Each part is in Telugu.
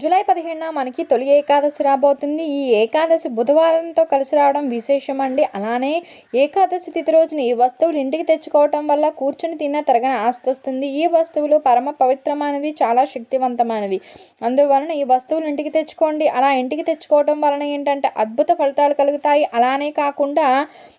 జూలై పదిహేడున మనకి తొలి ఏకాదశి రాబోతుంది. ఈ ఏకాదశి బుధవారంతో కలిసి రావడం విశేషం అండి అలానే ఏకాదశి తిథి రోజున ఈ వస్తువులు ఇంటికి తెచ్చుకోవటం వల్ల కూర్చుని తిన్న తరగని ఆస్తి వస్తుంది. ఈ వస్తువులు పరమ పవిత్రమైనవి చాలా శక్తివంతమైనవి. అందువలన ఈ వస్తువులు ఇంటికి తెచ్చుకోండి. అలా ఇంటికి తెచ్చుకోవటం వలన ఏంటంటే అద్భుత ఫలితాలు కలుగుతాయి. అలానే కాకుండా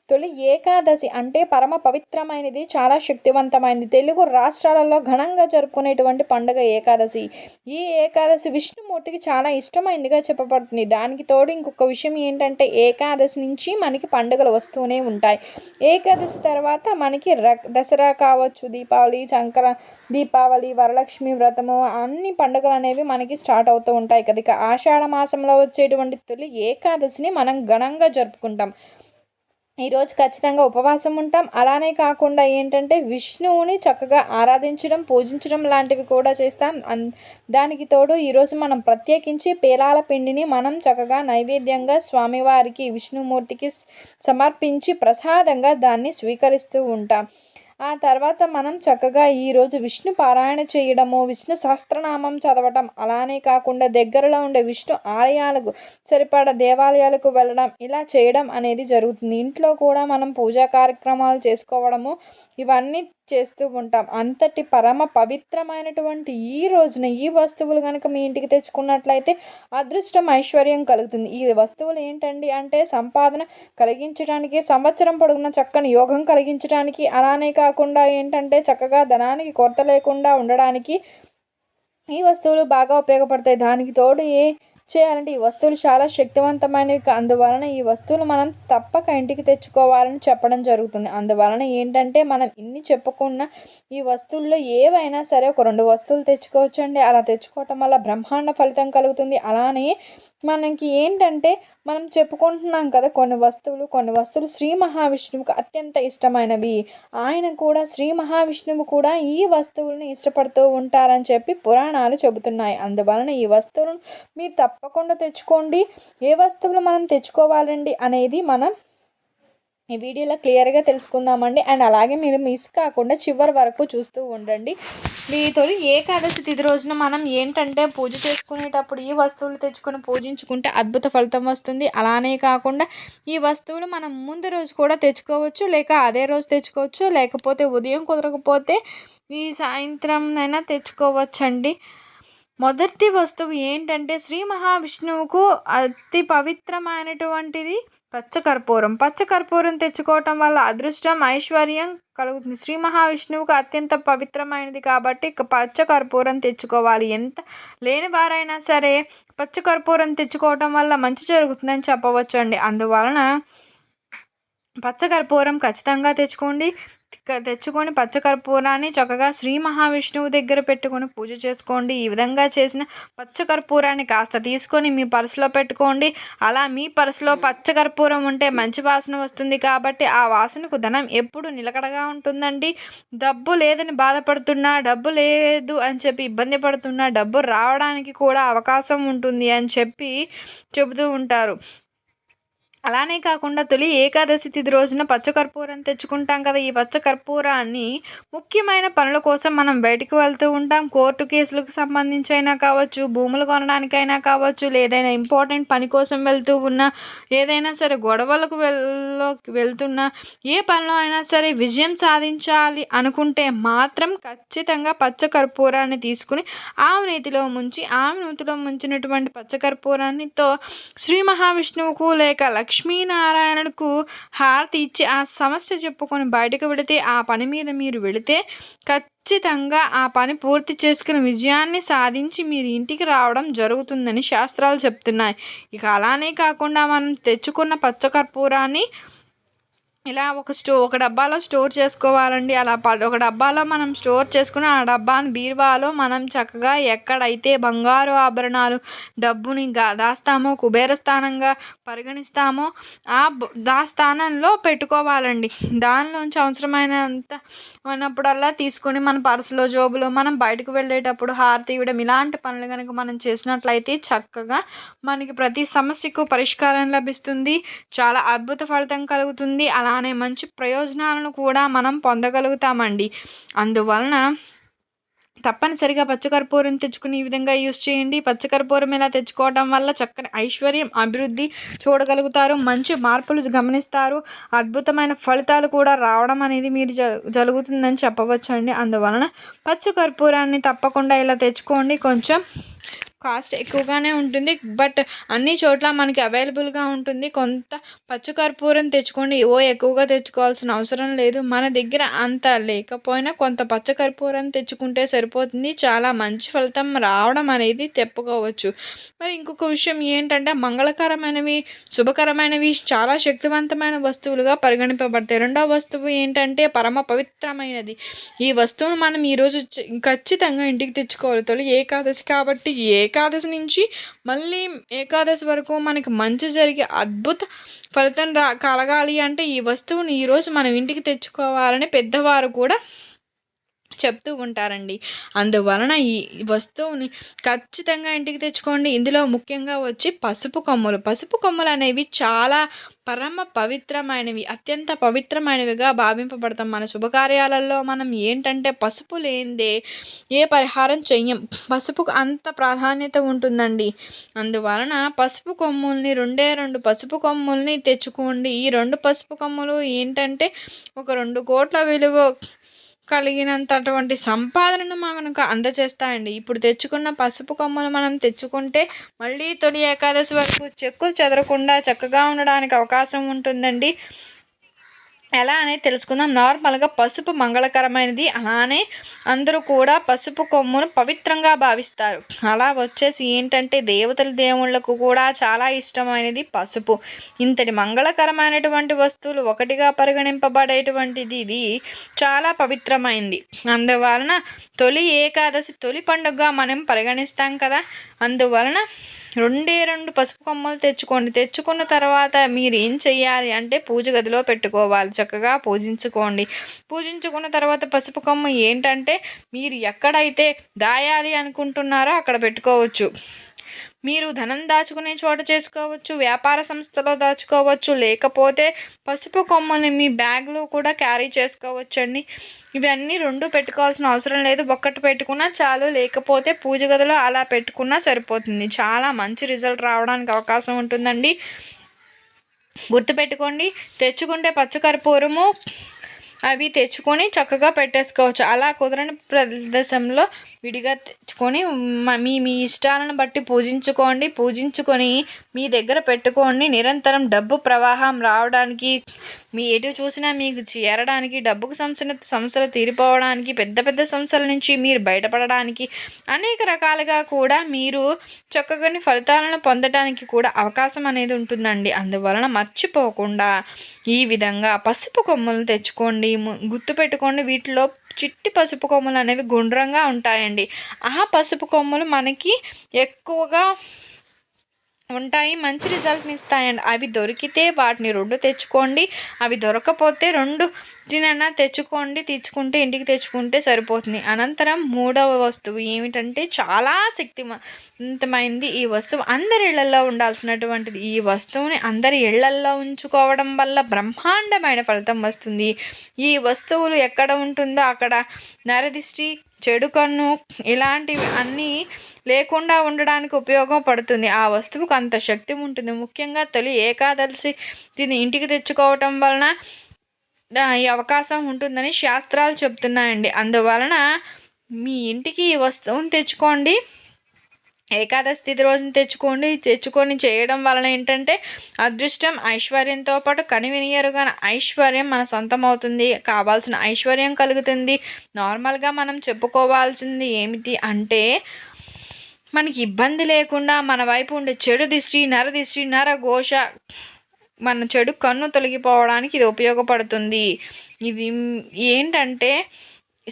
తొలి ఏకాదశి అంటే పరమ పవిత్రమైనది చాలా శక్తివంతమైనది. తెలుగు రాష్ట్రాలలో ఘనంగా జరుపుకునేటువంటి పండుగ ఏకాదశి. ఈ ఏకాదశి విష్ణుమూర్తికి చాలా ఇష్టమైనదిగా చెప్పబడుతుంది. దానికి తోడు ఇంకొక విషయం ఏంటంటే ఏకాదశి నుంచి మనకి పండుగలు వస్తూనే ఉంటాయి. ఏకాదశి తర్వాత మనకి ర దసరా కావచ్చు దీపావళి సంక్ర దీపావళి వరలక్ష్మి వ్రతము అన్ని పండుగలు అనేవి మనకి స్టార్ట్ అవుతూ ఉంటాయి. కదా ఇక ఆషాఢ మాసంలో వచ్చేటువంటి తొలి ఏకాదశిని మనం ఘనంగా జరుపుకుంటాం. ఈరోజు ఖచ్చితంగా ఉపవాసం ఉంటాం. అలానే కాకుండా ఏంటంటే విష్ణువుని చక్కగా ఆరాధించడం పూజించడం లాంటివి కూడా చేస్తాం. అన్ దానికి తోడు ఈరోజు మనం ప్రత్యేకించి పేలాల పిండిని మనం చక్కగా నైవేద్యంగా స్వామివారికి విష్ణుమూర్తికి సమర్పించి ప్రసాదంగా దాన్ని స్వీకరిస్తూ ఉంటాం. ఆ తర్వాత మనం చక్కగా ఈరోజు విష్ణు పారాయణ చేయడము విష్ణు సహస్రనామం చదవటం అలానే కాకుండా దగ్గరలో ఉండే విష్ణు ఆలయాలకు సరిపడ దేవాలయాలకు వెళ్ళడం ఇలా చేయడం అనేది జరుగుతుంది. ఇంట్లో కూడా మనం పూజా కార్యక్రమాలు చేసుకోవడము ఇవన్నీ చేస్తూ ఉంటాం. అంతటి పరమ పవిత్రమైనటువంటి ఈ రోజున ఈ వస్తువులు కనుక మీ ఇంటికి తెచ్చుకున్నట్లయితే అదృష్టం ఐశ్వర్యం కలుగుతుంది. ఈ వస్తువులు ఏంటండి అంటే సంపాదన కలిగించడానికి సంవత్సరం పొడుగున చక్కని యోగం కలిగించడానికి అలానే కాకుండా ఏంటంటే చక్కగా ధనానికి కొరత లేకుండా ఉండడానికి ఈ వస్తువులు బాగా ఉపయోగపడతాయి. దానికి తోడు ఏ చేయాలంటే ఈ వస్తువులు చాలా శక్తివంతమైనవి అందువలన ఈ వస్తువులు మనం తప్పక ఇంటికి తెచ్చుకోవాలని చెప్పడం జరుగుతుంది. అందువలన ఏంటంటే మనం ఇన్ని చెప్పుకున్న ఈ వస్తువుల్లో ఏవైనా సరే ఒక రెండు వస్తువులు తెచ్చుకోవచ్చండి. అలా తెచ్చుకోవటం వల్ల బ్రహ్మాండ ఫలితం కలుగుతుంది. అలానే మనకి ఏంటంటే మనం చెప్పుకుంటున్నాం కదా కొన్ని వస్తువులు కొన్ని వస్తువులు శ్రీ మహావిష్ణువుకు అత్యంత ఇష్టమైనవి. ఆయన కూడా శ్రీ మహావిష్ణువు కూడా ఈ వస్తువులను ఇష్టపడుతూ ఉంటారని చెప్పి పురాణాలు చెబుతున్నాయి. అందువలన ఈ వస్తువులను మీరు తప్పకుండా తెచ్చుకోండి. ఏ వస్తువులు మనం తెచ్చుకోవాలండి అనేది మనం ఈ వీడియోలో క్లియర్గా తెలుసుకుందామండి. అండ్ అలాగే మీరు మిస్ కాకుండా చివరి వరకు చూస్తూ ఉండండి. మీ ఏకాదశి తిథి రోజున మనం ఏంటంటే పూజ చేసుకునేటప్పుడు ఈ వస్తువులు తెచ్చుకొని పూజించుకుంటే అద్భుత ఫలితం వస్తుంది. అలానే కాకుండా ఈ వస్తువులు మనం ముందు రోజు కూడా తెచ్చుకోవచ్చు లేక అదే రోజు తెచ్చుకోవచ్చు లేకపోతే ఉదయం కుదరకపోతే ఈ సాయంత్రం అయినా తెచ్చుకోవచ్చండి. మొదటి వస్తువు ఏంటంటే శ్రీ మహావిష్ణువుకు అతి పవిత్రమైనటువంటిది పచ్చకర్పూరం. పచ్చకర్పూరం తెచ్చుకోవటం వల్ల అదృష్టం ఐశ్వర్యం కలుగుతుంది. శ్రీ మహావిష్ణువుకు అత్యంత పవిత్రమైనది కాబట్టి పచ్చకర్పూరం తెచ్చుకోవాలి. ఎంత లేని వారైనా సరే పచ్చకర్పూరం తెచ్చుకోవటం వల్ల మంచి జరుగుతుందని చెప్పవచ్చు అండి అందువలన పచ్చకర్పూరం ఖచ్చితంగా తెచ్చుకోండి. తెచ్చుకొని పచ్చకర్పూరాన్ని చక్కగా శ్రీ మహావిష్ణువు దగ్గర పెట్టుకొని పూజ చేసుకోండి. ఈ విధంగా చేసిన పచ్చకర్పూరాన్ని కాస్త తీసుకొని మీ పర్సులో పెట్టుకోండి. అలా మీ పర్సులో పచ్చకర్పూరం ఉంటే మంచి వాసన వస్తుంది కాబట్టి ఆ వాసనకు ధనం ఎప్పుడు నిలకడగా ఉంటుందండి. డబ్బు లేదని బాధపడుతున్నా డబ్బు లేదు అని చెప్పి ఇబ్బంది పడుతున్నా డబ్బు రావడానికి కూడా అవకాశం ఉంటుంది అని చెప్పి చెబుతూ ఉంటారు. అలానే కాకుండా తొలి ఏకాదశి తిథి రోజున పచ్చకర్పూరం తెచ్చుకుంటాం కదా. ఈ పచ్చకర్పూరాన్ని ముఖ్యమైన పనుల కోసం మనం బయటకు వెళ్తూ ఉంటాం. కోర్టు కేసులకు సంబంధించి అయినా కావచ్చు భూములు కొనడానికైనా కావచ్చు లేదైనా ఇంపార్టెంట్ పని కోసం వెళ్తూ ఉన్నా ఏదైనా సరే గొడవలకు వెళ్ళలోకి వెళ్తున్నా ఏ పనిలో అయినా సరే విజయం సాధించాలి అనుకుంటే మాత్రం ఖచ్చితంగా పచ్చకర్పూరాన్ని తీసుకుని ఆవు నీతిలో ముంచి ఆవు నూతిలో ముంచినటువంటి పచ్చకర్పూరాన్నితో శ్రీ మహావిష్ణువుకు లేక లక్ష్మీనారాయణకు హారతి ఇచ్చి ఆ సమస్య చెప్పుకొని బయటకు వెళితే ఆ పని మీద మీరు వెళితే ఖచ్చితంగా ఆ పని పూర్తి చేసుకుని విజయాన్ని సాధించి మీరు ఇంటికి రావడం జరుగుతుందని శాస్త్రాలు చెప్తున్నాయి. ఇక అలానే కాకుండా మనం తెచ్చుకున్న పచ్చకర్పూరాన్ని ఇలా ఒక స్టో ఒక డబ్బాలో స్టోర్ చేసుకోవాలండి. అలా ఒక డబ్బాలో మనం స్టోర్ చేసుకుని ఆ డబ్బాని బీరువాలో మనం చక్కగా ఎక్కడైతే బంగారు ఆభరణాలు డబ్బుని దాస్తామో కుబేర స్థానంగా పరిగణిస్తామో ఆ దా స్థానంలో పెట్టుకోవాలండి. దానిలోంచి అవసరమైనంత ఉన్నప్పుడల్లా తీసుకొని మన పర్సులో జోబులో మనం బయటకు వెళ్ళేటప్పుడు హారతి ఇవ్వడం ఇలాంటి పనులు కనుక మనం చేసినట్లయితే చక్కగా మనకి ప్రతి సమస్యకు పరిష్కారం లభిస్తుంది. చాలా అద్భుత ఫలితం కలుగుతుంది. అలా అలానే మంచి ప్రయోజనాలను కూడా మనం పొందగలుగుతామండి. అందువలన తప్పనిసరిగా పచ్చకర్పూరం తెచ్చుకుని ఈ విధంగా యూస్ చేయండి. పచ్చకర్పూరం ఇలా తెచ్చుకోవడం వల్ల చక్కని ఐశ్వర్యం అభివృద్ధి చూడగలుగుతారు. మంచి మార్పులు గమనిస్తారు. అద్భుతమైన ఫలితాలు కూడా రావడం అనేది మీరు జరుగుతుందని చెప్పవచ్చు అండి అందువలన పచ్చకర్పూరాన్ని తప్పకుండా ఇలా తెచ్చుకోండి. కొంచెం కాస్ట్ ఎక్కువగానే ఉంటుంది. బట్ అన్ని చోట్ల మనకి అవైలబుల్గా ఉంటుంది. కొంత పచ్చకర్పూరం తెచ్చుకోండి. ఓ ఎక్కువగా తెచ్చుకోవాల్సిన అవసరం లేదు. మన దగ్గర అంత లేకపోయినా కొంత పచ్చకర్పూరం తెచ్చుకుంటే సరిపోతుంది. చాలా మంచి ఫలితం రావడం అనేది చెప్పుకోవచ్చు. మరి ఇంకొక విషయం ఏంటంటే మంగళకరమైనవి శుభకరమైనవి చాలా శక్తివంతమైన వస్తువులుగా పరిగణింపబడతాయి. రెండవ వస్తువు ఏంటంటే పరమ పవిత్రమైనది. ఈ వస్తువును మనం ఈరోజు ఖచ్చితంగా ఇంటికి తెచ్చుకోవాలి తొలి ఏకాదశి కాబట్టి ఏ ఏకాదశి నుంచి మళ్ళీ ఏకాదశి వరకు మనకి మంచి జరిగే అద్భుత ఫలితం రా కలగాలి అంటే ఈ వస్తువుని ఈరోజు మనం ఇంటికి తెచ్చుకోవాలని పెద్దవారు కూడా చెప్తూ ఉంటారండి. అందువలన ఈ వస్తువుని ఖచ్చితంగా ఇంటికి తెచ్చుకోండి. ఇందులో ముఖ్యంగా వచ్చి పసుపు కొమ్ములు. పసుపు కొమ్ములు అనేవి చాలా పరమ పవిత్రమైనవి అత్యంత పవిత్రమైనవిగా భావింపబడతాం. మన శుభకార్యాలలో మనం ఏంటంటే పసుపు లేనిదే ఏ పరిహారం చెయ్యం. పసుపుకు అంత ప్రాధాన్యత ఉంటుందండి. అందువలన పసుపు కొమ్ముల్ని రెండే రెండు పసుపు కొమ్ముల్ని తెచ్చుకోండి. ఈ రెండు పసుపు కొమ్ములు ఏంటంటే ఒక రెండు కోట్ల విలువ కలిగినంత అటువంటి సంపాదనను మనకు అందజేస్తాయండి. ఇప్పుడు తెచ్చుకున్న పసుపు కొమ్మలు మనం తెచ్చుకుంటే మళ్ళీ తొలి ఏకాదశి వరకు చెక్కులు చెదరకుండా చక్కగా ఉండడానికి అవకాశం ఉంటుందండి. ఎలా అనేది తెలుసుకుందాం. నార్మల్గా పసుపు మంగళకరమైనది. అలానే అందరూ కూడా పసుపు కొమ్మును పవిత్రంగా భావిస్తారు. అలా వచ్చేసి ఏంటంటే దేవతల దేవుళ్ళకు కూడా చాలా ఇష్టమైనది పసుపు. ఇంతటి మంగళకరమైనటువంటి వస్తువులు ఒకటిగా పరిగణింపబడేటువంటిది ఇది చాలా పవిత్రమైంది. అందువలన తొలి ఏకాదశి తొలి పండుగగా మనం పరిగణిస్తాం కదా. అందువలన రెండే రెండు పసుపు కొమ్మలు తెచ్చుకోండి. తెచ్చుకున్న తర్వాత మీరు ఏం చెయ్యాలి అంటే పూజ గదిలో పెట్టుకోవాలి. చక్కగా పూజించుకోండి. పూజించుకున్న తర్వాత పసుపు కొమ్మ ఏంటంటే మీరు ఎక్కడైతే దాయాలి అనుకుంటున్నారో అక్కడ పెట్టుకోవచ్చు. మీరు ధనం దాచుకునే చోట చేసుకోవచ్చు వ్యాపార సంస్థలో దాచుకోవచ్చు లేకపోతే పసుపు కొమ్మని మీ బ్యాగ్లో కూడా క్యారీ చేసుకోవచ్చండి. ఇవన్నీ రెండు పెట్టుకోవాల్సిన అవసరం లేదు. ఒక్కటి పెట్టుకున్నా చాలు లేకపోతే పూజ గదిలో అలా పెట్టుకున్నా సరిపోతుంది. చాలా మంచి రిజల్ట్ రావడానికి అవకాశం ఉంటుందండి. గుర్తుపెట్టుకోండి తెచ్చుకుంటే పచ్చకర్పూరము అవి తెచ్చుకొని చక్కగా పెట్టేసుకోవచ్చు. అలా కుదరని ప్రదేశంలో విడిగా తెచ్చుకొని మీ మీ ఇష్టాలను బట్టి పూజించుకోండి. పూజించుకొని మీ దగ్గర పెట్టుకోండి. నిరంతరం డబ్బు ప్రవాహం రావడానికి మీ ఎటు చూసినా మీకు చేరడానికి డబ్బుకు సంవత్సరం సమస్యలు తీరిపోవడానికి పెద్ద పెద్ద సమస్యల నుంచి మీరు బయటపడడానికి అనేక రకాలుగా కూడా మీరు చక్కగాని ఫలితాలను పొందడానికి కూడా అవకాశం అనేది ఉంటుందండి. అందువలన మర్చిపోకుండా ఈ విధంగా పసుపు కొమ్మలు తెచ్చుకోండి. గుర్తుపెట్టుకోండి వీటిలో చిట్టి పసుపు కొమ్మలు అనేవి గుండ్రంగా ఉంటాయండి. ఆ పసుపు కొమ్మలు మనకి ఎక్కువగా ఉంటాయి. మంచి రిజల్ట్ని ఇస్తాయండి. అవి దొరికితే వాటిని రెండు తెచ్చుకోండి. అవి దొరకపోతే రెండు తినన్నా తెచ్చుకోండి. తెచ్చుకుంటే ఇంటికి తెచ్చుకుంటే సరిపోతుంది. అనంతరం మూడవ వస్తువు ఏమిటంటే చాలా శక్తివంతమైంది ఈ వస్తువు. అందరి ఇళ్ళలో ఉండాల్సినటువంటిది. ఈ వస్తువుని అందరి ఇళ్ళల్లో ఉంచుకోవడం వల్ల బ్రహ్మాండమైన ఫలితం వస్తుంది. ఈ వస్తువులు ఎక్కడ ఉంటుందో అక్కడ నరదిష్టి చెడు కన్ను ఇలాంటివి అన్నీ లేకుండా ఉండడానికి ఉపయోగపడుతుంది ఆ వస్తువుకు అంత శక్తి ఉంటుంది. ముఖ్యంగా తొలి ఏకాదశి దీన్ని ఇంటికి తెచ్చుకోవటం వలన ఈ అవకాశం ఉంటుందని శాస్త్రాలు చెప్తున్నాయండి. అందువలన మీ ఇంటికి ఈ వస్తువుని తెచ్చుకోండి. ఏకాదశి తిథి రోజున తెచ్చుకోండి. తెచ్చుకొని చేయడం వలన ఏంటంటే అదృష్టం ఐశ్వర్యంతో పాటు కనివినియరుగా ఐశ్వర్యం మన సొంతం అవుతుంది కావాల్సిన ఐశ్వర్యం కలుగుతుంది. నార్మల్గా మనం చెప్పుకోవాల్సింది ఏమిటి అంటే మనకి ఇబ్బంది లేకుండా మన వైపు ఉండే చెడు దిష్టి నర దిష్టి నర ఘోష మన చెడు కన్ను తొలగిపోవడానికి ఇది ఉపయోగపడుతుంది. ఇది ఏంటంటే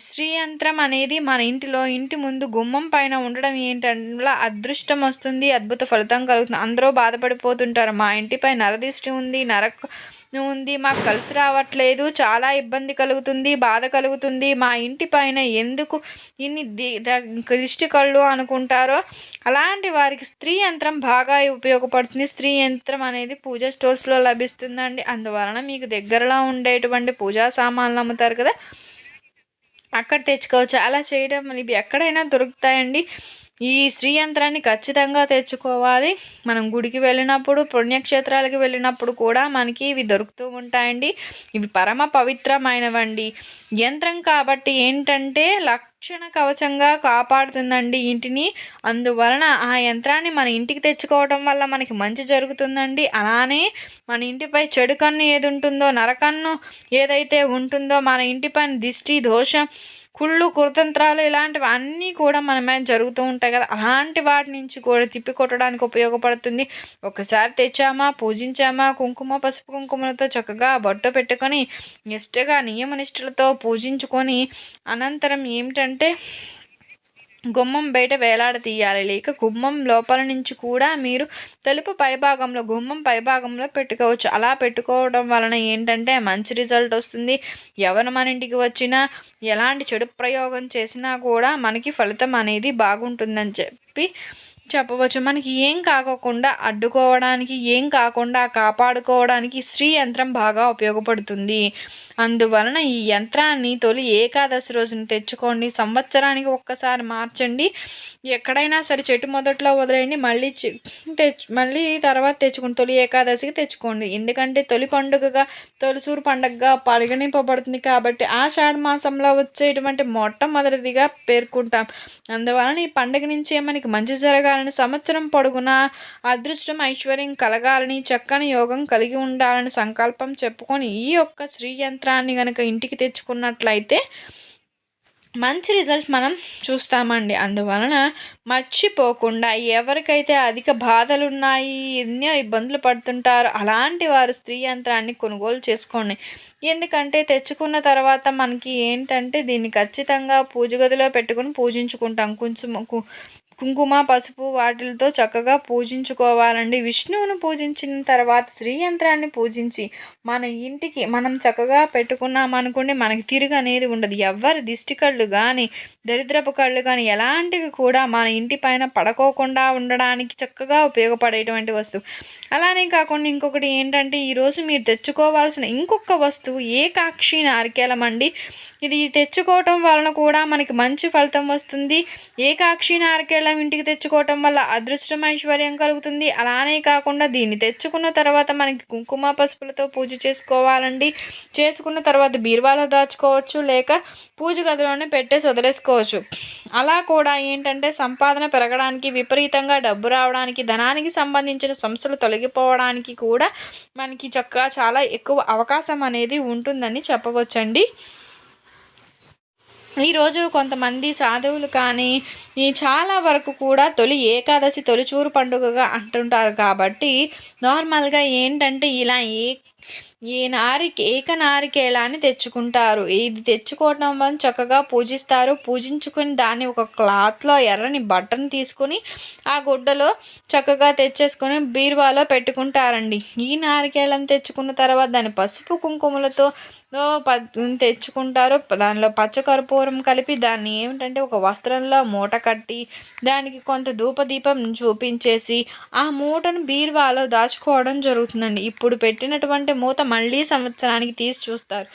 శ్రీయంత్రం అనేది మన ఇంటిలో ఇంటి ముందు గుమ్మం పైన ఉండడం ఏంటంటే అదృష్టం వస్తుంది అద్భుత ఫలితం కలుగుతుంది. అందరూ బాధపడిపోతుంటారు. మా ఇంటిపై నరదిష్టి ఉంది నరక ఉంది మాకు కలిసి రావట్లేదు చాలా ఇబ్బంది కలుగుతుంది బాధ కలుగుతుంది. మా ఇంటి పైన ఎందుకు ఇన్ని దిష్టి కళ్ళు అనుకుంటారో? అలాంటి వారికి స్త్రీ యంత్రం బాగా ఉపయోగపడుతుంది. స్త్రీ యంత్రం అనేది పూజా స్టోర్స్లో లభిస్తుందండి. అందువలన మీకు దగ్గరలో ఉండేటువంటి పూజా సామాన్లు అమ్ముతారు కదా? అక్కడ తెచ్చుకోవచ్చు. అలా చేయడం ఇవి ఎక్కడైనా దొరుకుతాయండి. ఈ శ్రీ యంత్రాన్ని ఖచ్చితంగా తెచ్చుకోవాలి. మనం గుడికి వెళ్ళినప్పుడు పుణ్యక్షేత్రాలకు వెళ్ళినప్పుడు కూడా మనకి ఇవి దొరుకుతూ ఉంటాయండి. ఇవి పరమ పవిత్రమైనవండి. యంత్రం కాబట్టి ఏంటంటే లక్ రక్షణ కవచంగా కాపాడుతుందండి ఇంటిని. అందువలన ఆ యంత్రాన్ని మన ఇంటికి తెచ్చుకోవడం వల్ల మనకి మంచి జరుగుతుందండి. అలానే మన ఇంటిపై చెడు కన్ను ఏది ఉంటుందో నరకన్ను ఏదైతే ఉంటుందో మన ఇంటిపైన దిష్టి దోషం కుళ్ళు కుతంత్రాలు ఇలాంటివి అన్నీ కూడా మన మీద జరుగుతూ ఉంటాయి కదా. అలాంటి వాటి నుంచి కూడా తిప్పి కొట్టడానికి ఉపయోగపడుతుంది. ఒకసారి తెచ్చామా పూజించామా కుంకుమ పసుపు కుంకుమలతో చక్కగా బొట్ట పెట్టుకొని నిష్టగా నియమనిష్టలతో పూజించుకొని అనంతరం ఏమిటంటే గుమ్మం బయట వేలాడతీయాలి లేక గుమ్మం లోపల నుంచి కూడా మీరు తలుపు పైభాగంలో గుమ్మం పైభాగంలో పెట్టుకోవచ్చు. అలా పెట్టుకోవడం వలన ఏంటంటే మంచి రిజల్ట్ వస్తుంది. ఎవరు మన ఇంటికి వచ్చినా ఎలాంటి చెడు ప్రయోగం చేసినా కూడా మనకి ఫలితం అనేది బాగుంటుందని చెప్పి చెప్పవచ్చు. మనకి ఏం కాకోకుండా అడ్డుకోవడానికి ఏం కాకుండా కాపాడుకోవడానికి స్త్రీ యంత్రం బాగా ఉపయోగపడుతుంది. అందువలన ఈ యంత్రాన్ని తొలి ఏకాదశి రోజున తెచ్చుకోండి. సంవత్సరానికి ఒక్కసారి మార్చండి. ఎక్కడైనా సరే చెట్టు మొదట్లో వదిలేయండి. మళ్ళీ తెచ్చు మళ్ళీ తర్వాత తెచ్చుకోండి తొలి ఏకాదశికి తెచ్చుకోండి. ఎందుకంటే తొలి పండుగగా తొలిసూరు పండుగగా పరిగణింపబడుతుంది కాబట్టి ఆషాఢ మాసంలో వచ్చేటువంటి మొట్టమొదటిదిగా పేర్కొంటాం. అందువలన ఈ పండుగ నుంచే మనకి మంచి ఉండాలని సంవత్సరం పొడుగునా అదృష్టం ఐశ్వర్యం కలగాలని చక్కని యోగం కలిగి ఉండాలని సంకల్పం చెప్పుకొని ఈ యొక్క శ్రీ యంత్రాన్ని కనుక ఇంటికి తెచ్చుకున్నట్లయితే మంచి రిజల్ట్ మనం చూస్తామండి. అందువలన మర్చిపోకుండా ఎవరికైతే అధిక బాధలు ఉన్నాయి ఎన్నో ఇబ్బందులు పడుతుంటారో అలాంటి వారు స్త్రీ యంత్రాన్ని కొనుగోలు చేసుకోండి. ఎందుకంటే తెచ్చుకున్న తర్వాత మనకి ఏంటంటే దీన్ని ఖచ్చితంగా పూజ గదిలో పెట్టుకుని పూజించుకుంటాం. కొంచెం కుంకుమ పసుపు వాటిలతో చక్కగా పూజించుకోవాలండి. విష్ణువును పూజించిన తర్వాత శ్రీ యంత్రాన్ని పూజించి మన ఇంటికి మనం చక్కగా పెట్టుకున్నాం అనుకోండి మనకి తిరుగు అనేది ఉండదు. ఎవరి దిష్టి కళ్ళు కానీ దరిద్రపు కళ్ళు కానీ ఎలాంటివి కూడా మన ఇంటి పైన పడకోకుండా ఉండడానికి చక్కగా ఉపయోగపడేటువంటి వస్తువు. అలానే కాకుండా ఇంకొకటి ఏంటంటే ఈరోజు మీరు తెచ్చుకోవాల్సిన ఇంకొక వస్తువు ఏకాక్షి నారికేలం అండి. ఇది తెచ్చుకోవటం వలన కూడా మనకి మంచి ఫలితం వస్తుంది. ఏకాక్షి నారికేళం బెల్లం ఇంటికి తెచ్చుకోవటం వల్ల అదృష్టం ఐశ్వర్యం కలుగుతుంది. అలానే కాకుండా దీన్ని తెచ్చుకున్న తర్వాత మనకి కుంకుమ పసుపులతో పూజ చేసుకోవాలండి. చేసుకున్న తర్వాత బీరువాలో దాచుకోవచ్చు లేక పూజ గదిలోనే పెట్టేసి వదిలేసుకోవచ్చు అలా కూడా ఏంటంటే సంపాదన పెరగడానికి విపరీతంగా డబ్బు రావడానికి ధనానికి సంబంధించిన సమస్యలు తొలగిపోవడానికి కూడా మనకి చక్కగా చాలా ఎక్కువ అవకాశం అనేది ఉంటుందని చెప్పవచ్చండి. ఈరోజు కొంతమంది సాధువులు కానీ ఈ చాలా వరకు కూడా తొలి ఏకాదశి తొలిచూరు పండుగగా అంటుంటారు కాబట్టి నార్మల్గా ఏంటంటే ఇలా ఏ ఈ నారికి ఏక అని తెచ్చుకుంటారు? ఇది తెచ్చుకోవడం వల్ల చక్కగా పూజిస్తారు. పూజించుకొని దాన్ని ఒక క్లాత్లో ఎర్రని బట్టను తీసుకొని ఆ గుడ్డలో చక్కగా తెచ్చేసుకొని బీరువాలో పెట్టుకుంటారండి. ఈ నారికేళను తెచ్చుకున్న తర్వాత దాన్ని పసుపు కుంకుమలతో తెచ్చుకుంటారు. దానిలో పచ్చకర్పూరం కలిపి దాన్ని ఏమిటంటే ఒక వస్త్రంలో మూట కట్టి దానికి కొంత ధూపదీపం చూపించేసి ఆ మూటను బీరువాలో దాచుకోవడం జరుగుతుందండి. ఇప్పుడు పెట్టినటువంటి మూత మళ్ళీ సంవత్సరానికి తీసి చూస్తారు.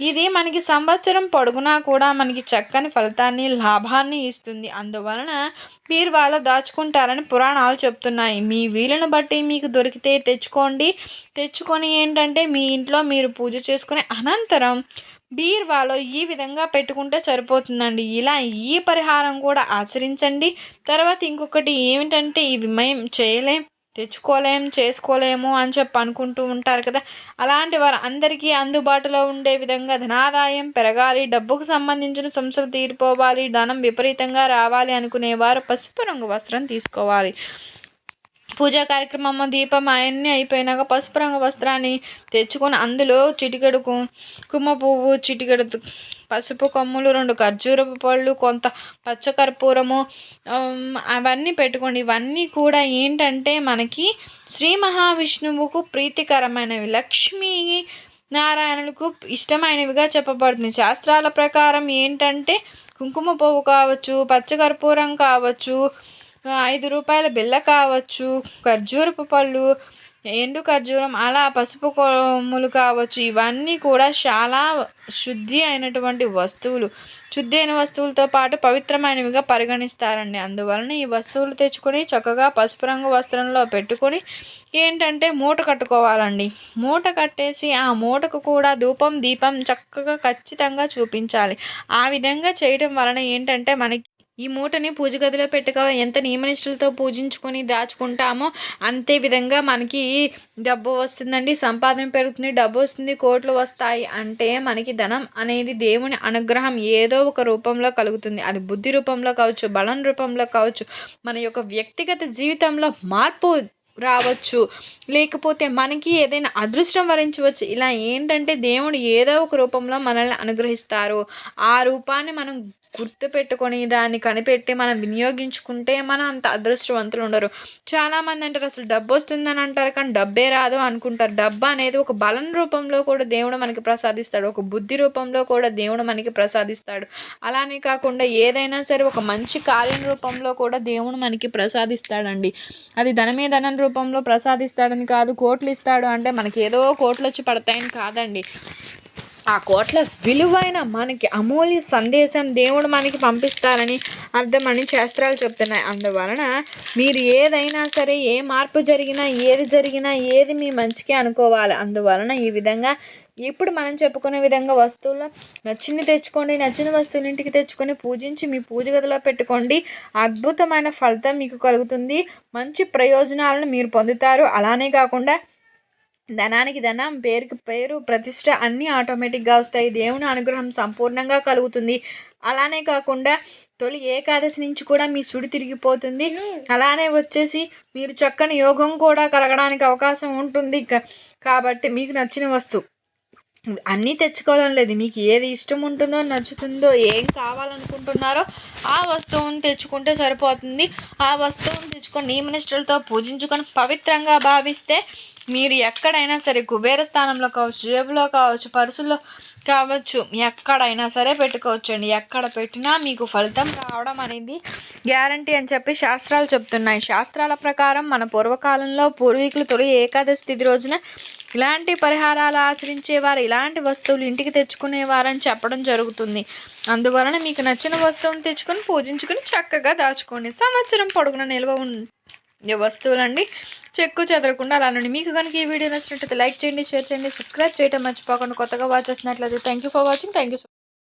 ఇది మనకి సంవత్సరం పొడుగునా కూడా మనకి చక్కని ఫలితాన్ని లాభాన్ని ఇస్తుంది. అందువలన బీరువాలో దాచుకుంటారని పురాణాలు చెప్తున్నాయి. మీ వీలును బట్టి మీకు దొరికితే తెచ్చుకోండి. తెచ్చుకొని ఏంటంటే మీ ఇంట్లో మీరు పూజ చేసుకుని అనంతరం బీర్వాలో ఈ విధంగా పెట్టుకుంటే సరిపోతుందండి. ఇలా ఈ పరిహారం కూడా ఆచరించండి. తర్వాత ఇంకొకటి ఏమిటంటే ఇవి మేము చేయలేం. తెచ్చుకోలేం చేసుకోలేము అని చెప్పి అనుకుంటూ ఉంటారు కదా. అలాంటి వారు అందరికీ అందుబాటులో ఉండే విధంగా ధనాదాయం పెరగాలి డబ్బుకు సంబంధించిన సంస్థలు తీరిపోవాలి ధనం విపరీతంగా రావాలి అనుకునేవారు పసుపు రంగు వస్త్రం తీసుకోవాలి. పూజా కార్యక్రమం దీపం అవన్నీ అయిపోయినాక పసుపు రంగు వస్త్రాన్ని తెచ్చుకొని అందులో చిటికెడు కుమ్మ పువ్వు చిటికెడు పసుపు కొమ్ములు రెండు ఖర్జూరపు పళ్ళు కొంత పచ్చకర్పూరము అవన్నీ పెట్టుకోండి. ఇవన్నీ కూడా ఏంటంటే మనకి శ్రీ మహావిష్ణువుకు ప్రీతికరమైనవి. లక్ష్మీ నారాయణులకు ఇష్టమైనవిగా చెప్పబడుతుంది. శాస్త్రాల ప్రకారం ఏంటంటే కుంకుమ పువ్వు కావచ్చు పచ్చకర్పూరం కావచ్చు ఐదు రూపాయల బిళ్ళ కావచ్చు ఖర్జూరపు పళ్ళు ఎండు ఖర్జూరం అలా పసుపు కొమ్ములు కావచ్చు ఇవన్నీ కూడా చాలా శుద్ధి అయినటువంటి వస్తువులు. శుద్ధి అయిన వస్తువులతో పాటు పవిత్రమైనవిగా పరిగణిస్తారండి. అందువలన ఈ వస్తువులు తెచ్చుకొని చక్కగా పసుపు రంగు వస్త్రంలో పెట్టుకొని ఏంటంటే మూట కట్టుకోవాలండి. మూట కట్టేసి ఆ మూటకు కూడా ధూపం దీపం చక్కగా ఖచ్చితంగా చూపించాలి. ఆ విధంగా చేయడం వలన ఏంటంటే మనకి ఈ మూటని పూజ గదిలో పెట్టుకోవాలి ఎంత నియమనిష్టలతో పూజించుకొని దాచుకుంటామో అంతే విధంగా మనకి డబ్బు వస్తుందండి. సంపాదన పెరుగుతుంది డబ్బు వస్తుంది కోట్లు వస్తాయి అంటే మనకి ధనం అనేది దేవుని అనుగ్రహం ఏదో ఒక రూపంలో కలుగుతుంది. అది బుద్ధి రూపంలో కావచ్చు బలం రూపంలో కావచ్చు మన యొక్క వ్యక్తిగత జీవితంలో మార్పు రావచ్చు. లేకపోతే మనకి ఏదైనా అదృష్టం వరించవచ్చు. ఇలా ఏంటంటే దేవుడు ఏదో ఒక రూపంలో మనల్ని అనుగ్రహిస్తారు. ఆ రూపాన్ని మనం గుర్తుపెట్టుకొని దాన్ని కనిపెట్టి మనం వినియోగించుకుంటే మనం అంత అదృష్టవంతులు ఉండరు. చాలామంది అంటారు అసలు డబ్బు వస్తుందని అంటారు కానీ డబ్బే రాదు అనుకుంటారు. డబ్బు అనేది ఒక బలం రూపంలో కూడా దేవుడు మనకి ప్రసాదిస్తాడు. ఒక బుద్ధి రూపంలో కూడా దేవుడు మనకి ప్రసాదిస్తాడు. అలానే కాకుండా ఏదైనా సరే ఒక మంచి కార్యం రూపంలో కూడా దేవుడు మనకి ప్రసాదిస్తాడండి. అది ధనమే ధనం రూపంలో ప్రసాదిస్తాడని కాదు కోట్లు ఇస్తాడు అంటే మనకి ఏదో కోట్లు వచ్చి పడతాయని కాదండి. ఆ కోట్ల విలువైన మనకి అమూల్య సందేశం దేవుడు మనకి పంపిస్తారని అర్థమని శాస్త్రాలు చెప్తున్నాయి. అందువలన మీరు ఏదైనా సరే ఏ మార్పు జరిగినా ఏది జరిగినా ఏది మీ మంచికి అనుకోవాలి. అందువలన ఈ విధంగా ఇప్పుడు మనం చెప్పుకునే విధంగా వస్తువులు నచ్చింది తెచ్చుకోండి నచ్చిన వస్తువులు ఇంటికి తెచ్చుకొని పూజించి మీ పూజ గదిలో పెట్టుకోండి. అద్భుతమైన ఫలితం మీకు కలుగుతుంది. మంచి ప్రయోజనాలను మీరు పొందుతారు. అలానే కాకుండా ధనానికి ధనం పేరుకి పేరు ప్రతిష్ట అన్నీ ఆటోమేటిక్గా వస్తాయి. దేవుని అనుగ్రహం సంపూర్ణంగా కలుగుతుంది. అలానే కాకుండా తొలి ఏకాదశి నుంచి కూడా మీ సుడి తిరిగిపోతుంది. అలానే వచ్చేసి మీరు చక్కని యోగం కూడా కలగడానికి అవకాశం ఉంటుంది. కాబట్టి మీకు నచ్చిన వస్తువు. అన్నీ తెచ్చుకోవడం లేదు. మీకు ఏది ఇష్టం ఉంటుందో నచ్చుతుందో ఏం కావాలనుకుంటున్నారో ఆ వస్తువును తెచ్చుకుంటే సరిపోతుంది. ఆ వస్తువును తెచ్చుకొని నియమనిష్టలతో పూజించుకొని పవిత్రంగా భావిస్తే మీరు ఎక్కడైనా సరే కుబేర స్థానంలో కావచ్చు జేబులో కావచ్చు పర్సులో కావచ్చు ఎక్కడైనా సరే పెట్టుకోవచ్చు అండి ఎక్కడ పెట్టినా మీకు ఫలితం రావడం అనేది గ్యారంటీ అని చెప్పి శాస్త్రాలు చెప్తున్నాయి. శాస్త్రాల ప్రకారం మన పూర్వకాలంలో పూర్వీకులు తొలి ఏకాదశి తిథి రోజున ఇలాంటి పరిహారాలు ఆచరించేవారు ఇలాంటి వస్తువులు ఇంటికి తెచ్చుకునేవారని చెప్పడం జరుగుతుంది. అందువలన మీకు నచ్చిన వస్తువును తెచ్చుకొని పూజించుకొని చక్కగా దాచుకోండి. సంవత్సరం పొడుగున నిల్వ ఉండే వస్తువులండి? చెక్కు చెదరకుండా అలానండి మీకు కనుక ఈ వీడియో నచ్చినట్లయితే లైక్ చేయండి షేర్ చేయండి సబ్స్క్రైబ్ చేయడం మర్చిపోకుండా. కొత్తగా వాచ్ చేసినట్లయితే thank you for watching thank you